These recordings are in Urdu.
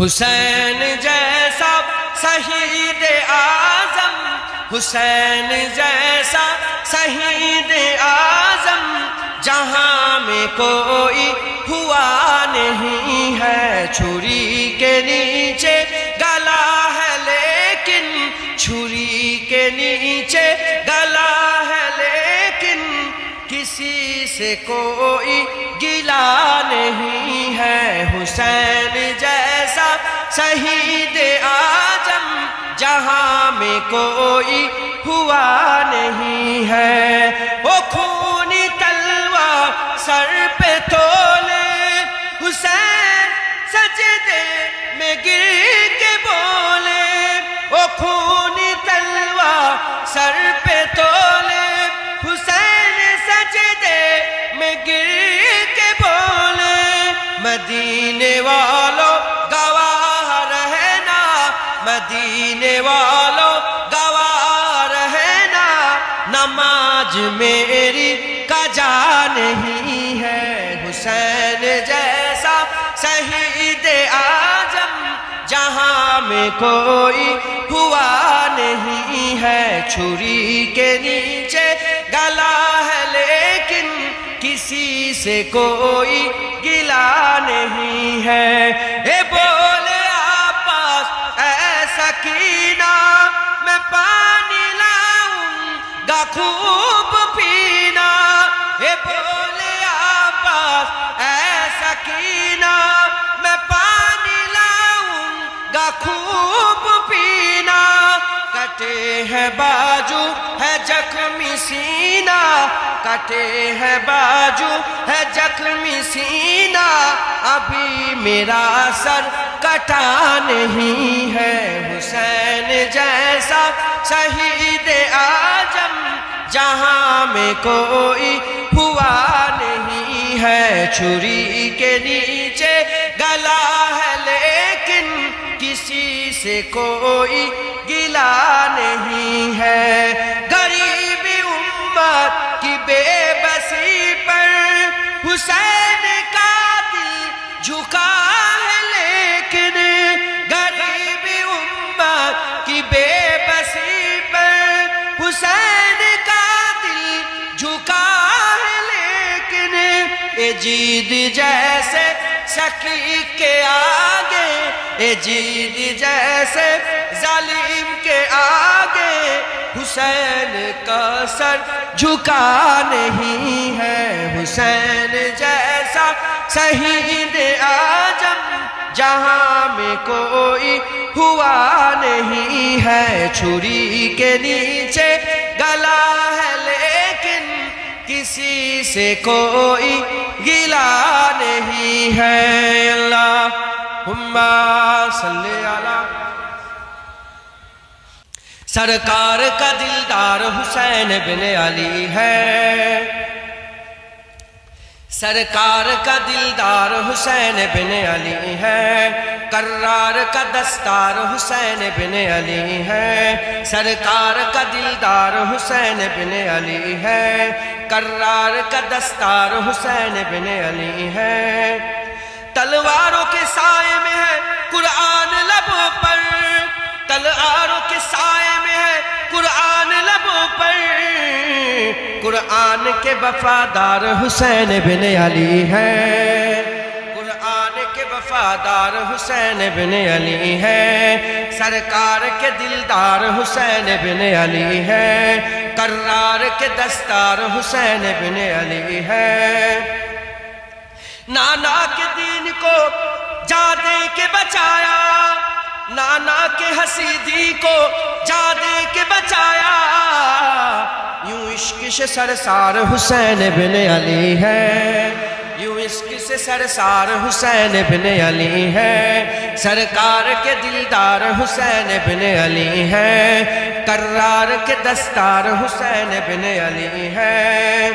حسین جیسا شہید آزم حسین جیسا شہید آزم جہاں میں کوئی ہوا نہیں ہے، چھری کے نیچے گلا ہے، لیکن چھری کے نیچے گلا ہے، لیکن کسی سے کوئی گلا نہیں ہے، حسین شہید آجم، جہاں میں کوئی ہوا نہیں ہے۔ وہ خونی تلوا سر پہ تولے، حسین سجدے میں گر کے بولے۔ وہ خونی تلوا سر پہ تولے، حسین سجدے میں گر کے بولے۔ مدینے والوں مدینے والوں گواہ رہنا نماز میری کجا نہیں ہے۔ حسین جیسا شہید آجم جہاں میں کوئی ہوا نہیں ہے۔ چھری کے نیچے گلا ہے، لیکن کسی سے کوئی گلا نہیں ہے۔ اے بولے ہے باجو، ہے جخمی سینہ، کٹے ہے باجو، ہے جخمی سینہ۔ ابھی میرا سر کٹا نہیں ہے حسین جیسا شہید آجم جہاں میں کوئی ہوا نہیں ہے۔ چھری کے نیچے گلا سے کوئی گلا نہیں ہے۔ غریبی امت کی بے بسی پر حسین کا دل جھکا ہے، لیکن غریبی امت کی بے بسی پر حسین کا دل جھکا ہے، لیکن اے جید جیسے سکی کے آگے اے جید جیسے ظالم کے آگے، حسین کا سر جھکا نہیں ہے۔ حسین جیسا شہید آجم جہاں میں کوئی ہوا نہیں ہے۔ چھری کے نیچے گلا ہے، لیکن کسی سے کوئی گلا نہیں ہے۔ اللہ صلی اللہ سرکار کا دلدار حسین بن علی ہے۔ سرکار کا دلدار حسین بن علی ہے۔ کرار کا دستار حسین بن علی ہے۔ سرکار کا دلدار حسین بن علی ہے۔ کرار کا دستار حسین بن علی ہے۔ تلواروں کے سائے میں ہے قرآن لبوں پر۔ تلواروں کے سائے میں ہے قرآن لبوں پر۔ قرآن کے وفادار حسین بن علی ہے۔ قرآن کے وفادار حسین بن علی ہے۔ سرکار کے دلدار حسین بن علی ہے۔ کرار کے دستار حسین بن علی ہے۔ نانا کے دین کو جا دے کے بچایا، نانا کے حسیدی کو جا دے کے بچایا۔ یوں عشق سے سرسار حسین بن علی ہے۔ یوں عشق سے سرسار حسین بن علی ہے۔ سرکار کے دلدار حسین بن علی ہے۔ کرار کے دستار حسین بن علی ہے۔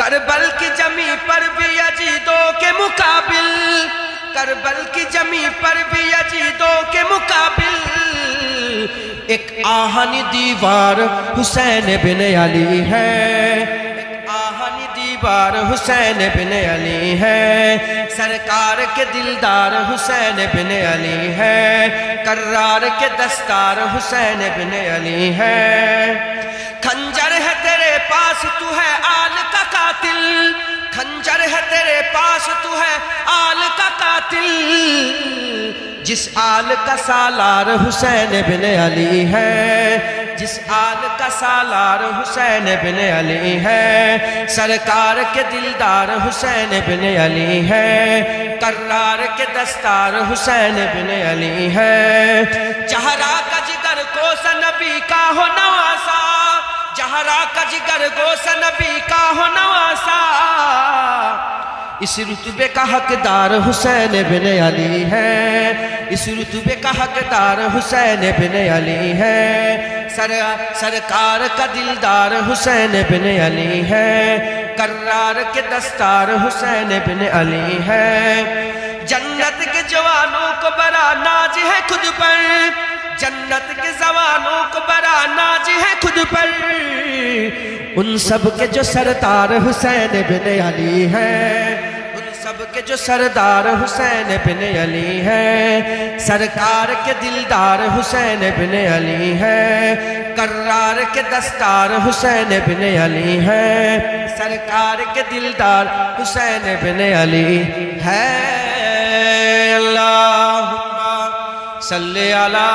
کربل کی جمی پر بھی عجیدوں کے مقابل، کربل کی جمی پر بھی عجیدوں کے مقابل۔ ایک آہنی دیوار حسین بن علی ہے۔ ایک آہنی دیوار حسین بن علی ہے۔ سرکار کے دلدار حسین بن علی ہے۔ کرار کے دستار حسین بن علی ہے۔ پاس تو ہے آل کا قاتل۔ کھنجر ہے تیرے پاس تو ہے آل کا قاتل۔ جس آل کا سالار حسین بن علی ہے، جس آل کا سالار حسین بن علی ہے، سرکار کے دلدار حسین بن علی ہے، کرار کے دستار حسین بن علی ہے۔ چہرہ کا جگر کو سنبی کا ہو نواسا جہرا کا جگر کو سنبی کا ہو نواسا اس رتبے کا حقدار حسین بن علی ہے۔ اس رتبے کا حقدار حسین بن علی ہے۔ سر سرکار کا دلدار حسین بن علی ہے۔ کرار کے دستار حسین بن علی ہے۔ جنت کے جوانوں کو بڑا ناج ہے خود پر۔ جنت کے زوانوں کو بڑا ناج ہے خود پر۔ ان سب کے جو سردار حسین بن علی ہے سب کے جو سردار حسین بن علی ہے سرکار کے دلدار حسین بن علی ہے کرار کے دستار حسین بن علی ہے سرکار کے دلدار حسین بن علی ہے اللہ صلی علی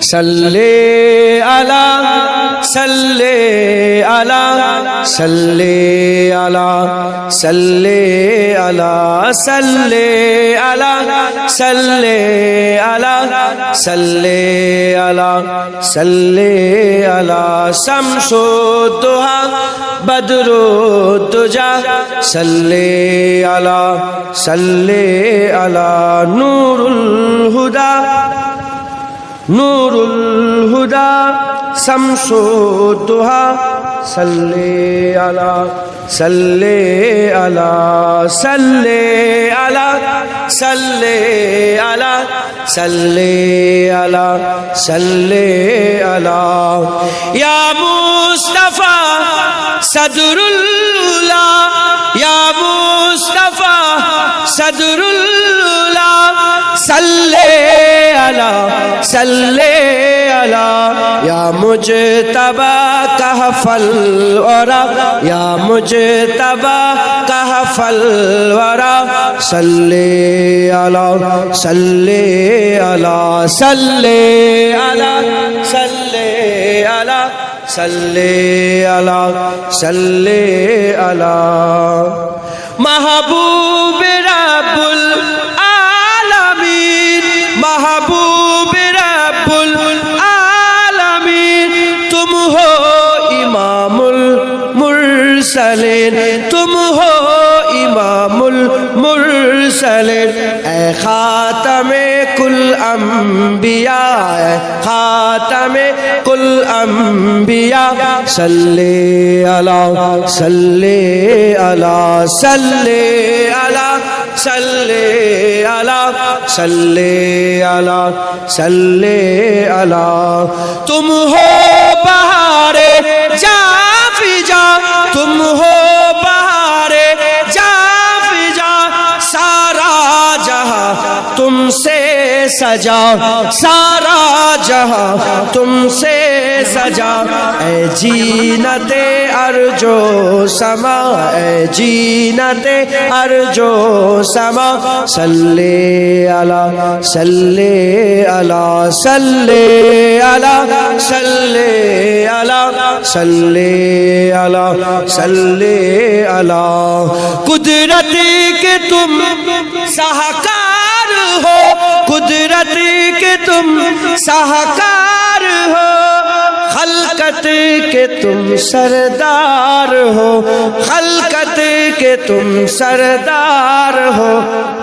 صلی علی صلی علی صلی علی صلی علی صلی علی صلی علی صلی علی صلی علی، شمس الضحى بدر الدجى صلی علی صلی علی، نور الهدى نور الهدى شمس و دہا صلی علی صلی علی صلی علی صلی علی، صلی یا مصطفیٰ صدر اللہ، یا مصطفی صدر اللہ. علی صلی علی یا مجتبہ کہف الورا یا مجتبہ کہف الورا صلی علی صلی علی صلی علی صلی علی صلی علی صلی علی محبوب المرسلین تم ہو امام المرسلین اے خاتم کل انبیاء، اے خاتم کل انبیاء۔ صلی اللہ صلی اللہ صلی اللہ صلی اللہ صلی اللہ صلی اللہ تم ہو سجا سارا جہاں تم سے سجا اے جینت ارجو سما، اے جینت ارجو سما۔ صلی اللہ صلی اللہ صلی اللہ صلی اللہ صلی اللہ صلی اللہ قدرت کے تم سہکار ہو سنت کہ تم سہکار خلقت کے تم سردار ہو، خلقت کے تم سردار ہو۔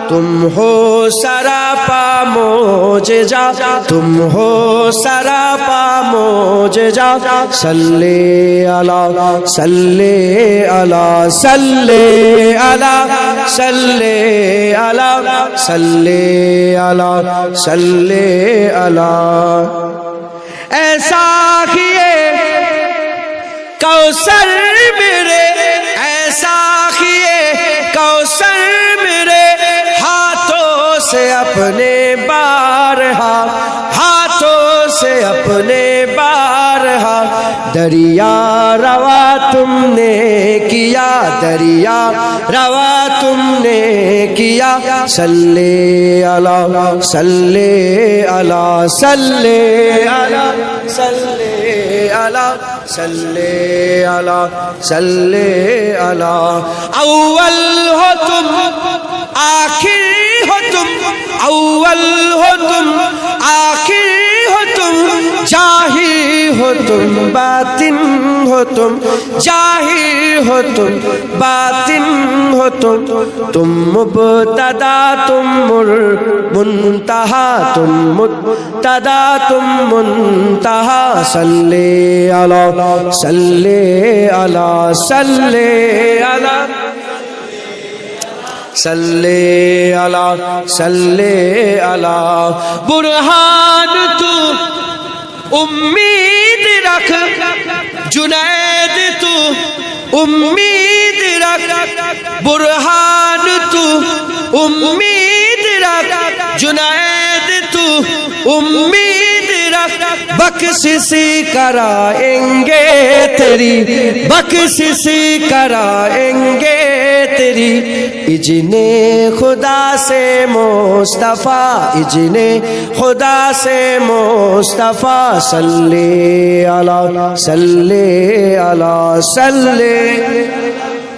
تم ہو سراپا موجزا تم ہو سراپا موجزا صلی اللہ صلی اللہ صلی اللہ صلی اللہ صلی اللہ صلی اللہ ایسا کیے کوثر میرے ایسا کیے کوثر میرے ہاتھوں سے اپنے بارہا سے اپنے بارہا دریا روا تم نے کیا، دریا روا تم نے کیا۔ صلی اللہ صلی اللہ صلی اللہ صلی اللہ صلی اللہ صلی اللہ۔ اول ہو تم، آخر ہو تم، اول ہو تم، آخر جاہی ہو تم باطن ہو تم، جاہی ہو تم باطن ہو تم۔ تم مبتدا، تم مر، منتہا۔ تم مبتدا، تم منتہا۔ صلی اللہ صلی اللہ صلی اللہ صلی اللہ صلی اللہ برہان تو امید رکھ، جنید تو، امید رکھ، برہان تو، امید رکھ، جنید تو، امید رکھ۔ بخشی کرائیں گے تیری بخشی کرائیں گے تیری اجن خدا سے مصطفیٰ اجن خدا سے مصطفیٰ، صلی اللہ صلی اللہ صلی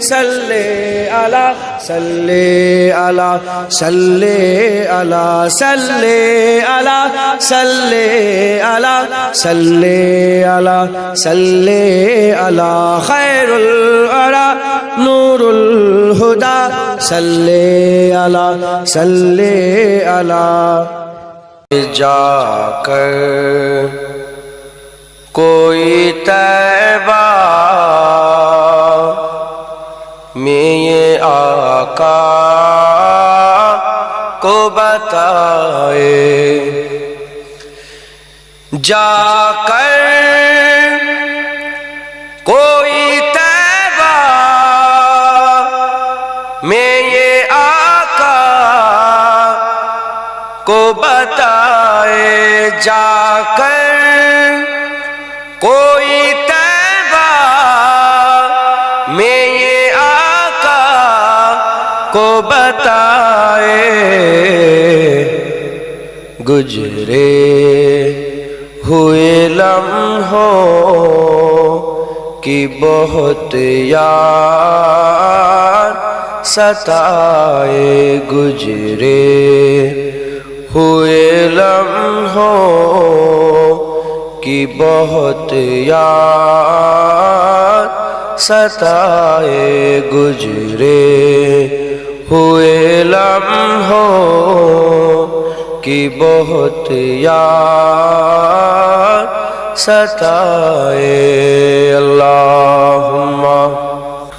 صلی اللہ صلی اللہ صلی اللہ صلی اللہ صلی اللہ صلی اللہ صلی اللہ خیر الورا نور الہدا صلی اللہ صلی اللہ۔ جا کر کوئی تیبہ آقا کو بتائے۔ جا کر کوئی تیبہ میں یہ آقا کو بتائے۔ جا کر بتائے گجرے ہوئے لمحوں کی بہت یاد ستائے گجرے ہوئے لمحوں کی بہت یاد ستائے گجرے ہوئے لمحوں کی بہت یاد ستائے اللہم۔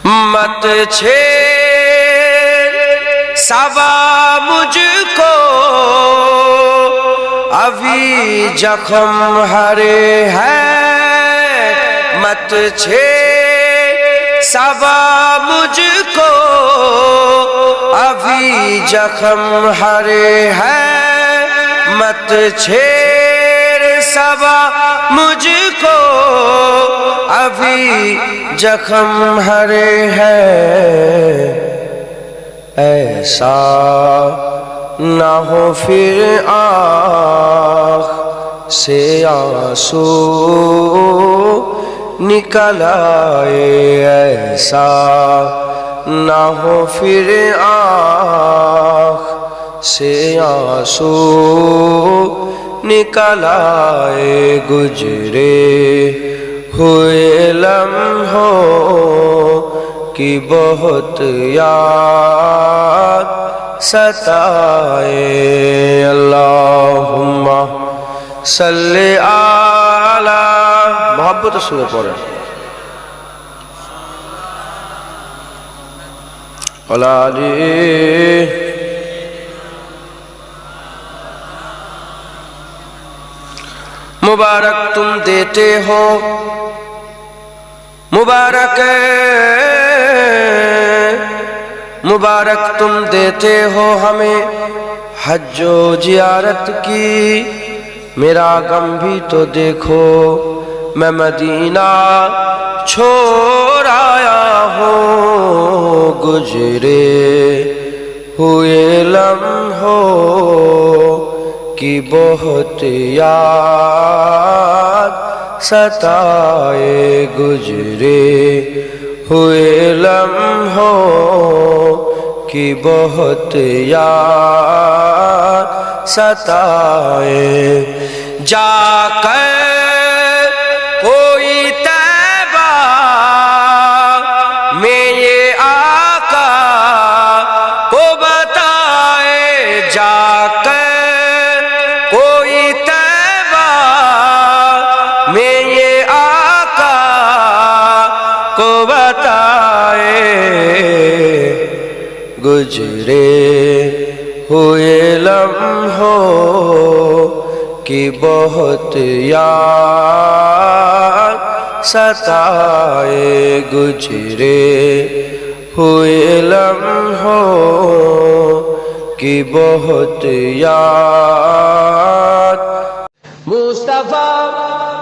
مت چھیر سوا مجھ کو، ابھی جخم ہرے ہے۔ مت چھیر سوا مجھ کو جخم ہرے ہے۔ مت چھیر سوا مجھ کو ابھی جخم ہرے ہے۔ ایسا نہ ہو پھر آخ سے آنسو نکل آئے۔ ایسا نہ ہو پھر آخ سے آنسو نکل آئے گجرے ہوئے لمحوں کی بہت یاد ستائے اللہم صلی آلہ محبت سورہ علی مبارک تم دیتے ہو مبارک مبارک تم دیتے ہو ہمیں حج و جیارت کی میرا غم بھی تو دیکھو میں مدینہ چھوڑ آیا ہوں گجرے ہوئے لمحوں کی بہت یاد ستائے گجرے ہوئے لمحوں کی بہت یاد ستائے جا کر گجرے ہوئے لمحوں کی بہت یاد ستائے گجرے ہوئے لمحوں کی بہت یاد۔ مصطفیٰ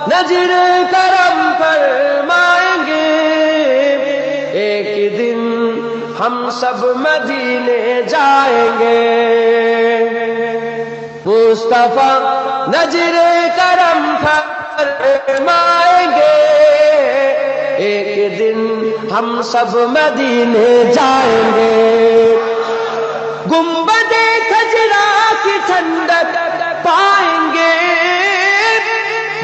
نجر کرم فرمائے ہم سب مدینے جائیں گے۔ مصطفیٰ نجر کرم فرمائیں گے۔ ایک دن ہم سب مدینے جائیں گے۔ گنبد کھجرا کی ٹھنڈک پائیں گے۔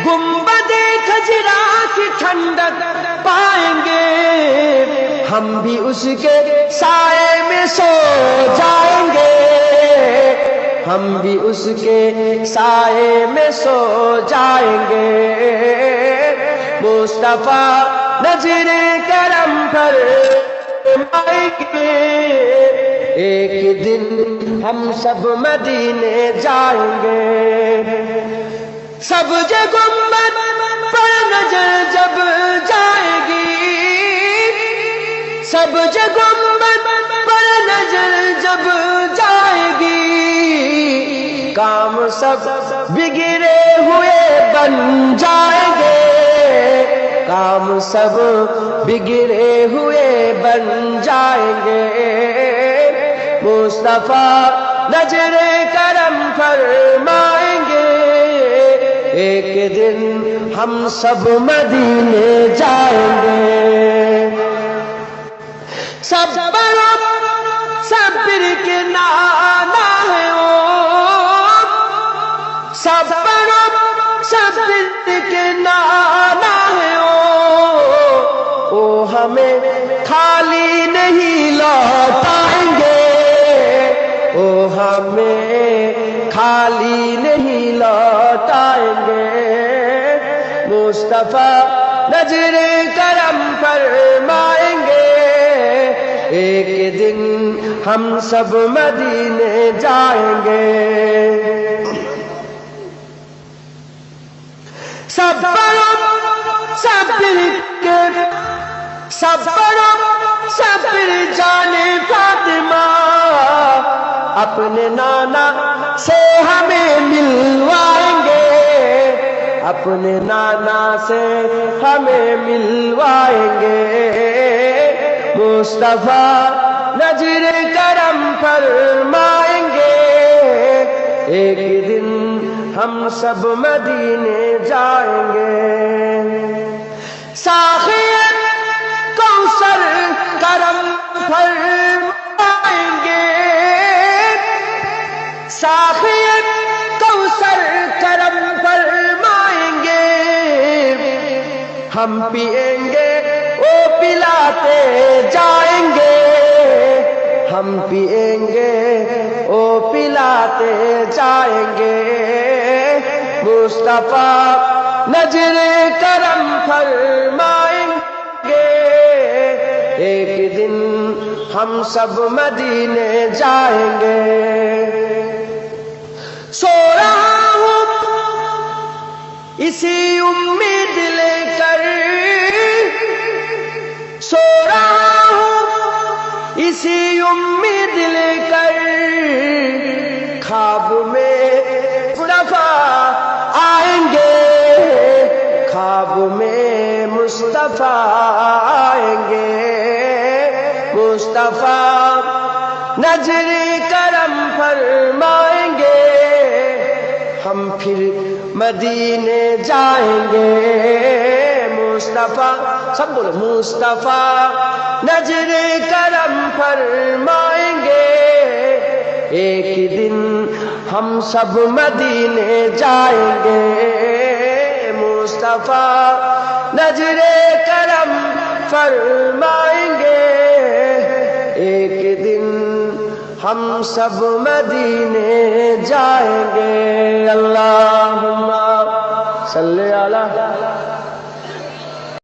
گنبد کھجرا کی ٹھنڈک پائیں گے۔ ہم بھی اس کے سائے میں سو جائیں گے۔ ہم بھی اس کے سائے میں سو جائیں گے۔ مصطفیٰ نظر کرم پر ایک دن ہم سب مدینے جائیں گے۔ سب جگمت پر نظر جب جائیں اب جگمبت پر نظر جب جائے گی۔ کام سب بگڑے ہوئے بن جائیں گے۔ کام سب بگڑے ہوئے بن جائیں گے۔ مصطفیٰ نظر کرم فرمائیں گے۔ ایک دن ہم سب مدینے جائیں گے۔ سب صبر کے نانا ہے او صبر صبر کے نانا ہے او او ہمیں خالی نہیں لوٹائیں گے۔ او ہمیں خالی نہیں لوٹائیں گے۔ مصطفیٰ نظر کرم پر ماں ایک دن ہم سب مدینے جائیں گے۔ سب سبر کے، سب سبر جانے فاطمہ۔ اپنے نانا سے ہمیں ملوائیں گے۔ اپنے نانا سے ہمیں ملوائیں گے۔ مصطفیٰ نجر کرم فرمائیں گے۔ ایک دن ہم سب مدینے جائیں گے۔ ساخیت کوثر کرم فرمائیں گے۔ ساخیت کوثر کرم فرمائیں گے۔ ہم پیئیں جاتے جائیں گے۔ ہم پیئیں گے، او پلاتے جائیں گے۔ مصطفیٰ نجر کرم فرمائیں گے۔ ایک دن ہم سب مدینے جائیں گے۔ سو رہا ہوں، اسی امید لے کر سی امید لے کر خواب میں مصطفیٰ آئیں گے۔ خواب میں مصطفیٰ آئیں گے۔ مصطفیٰ نظر کرم فرمائیں گے۔ ہم پھر مدینے جائیں گے۔ مصطفیٰ سب بولو، مصطفیٰ نظر کرم فرمائیں گے۔ ایک دن ہم سب مدینے جائیں گے۔ مصطفیٰ نظر کرم فرمائیں گے۔ ایک دن ہم سب مدینے جائیں گے۔ اللہ صلی اللہ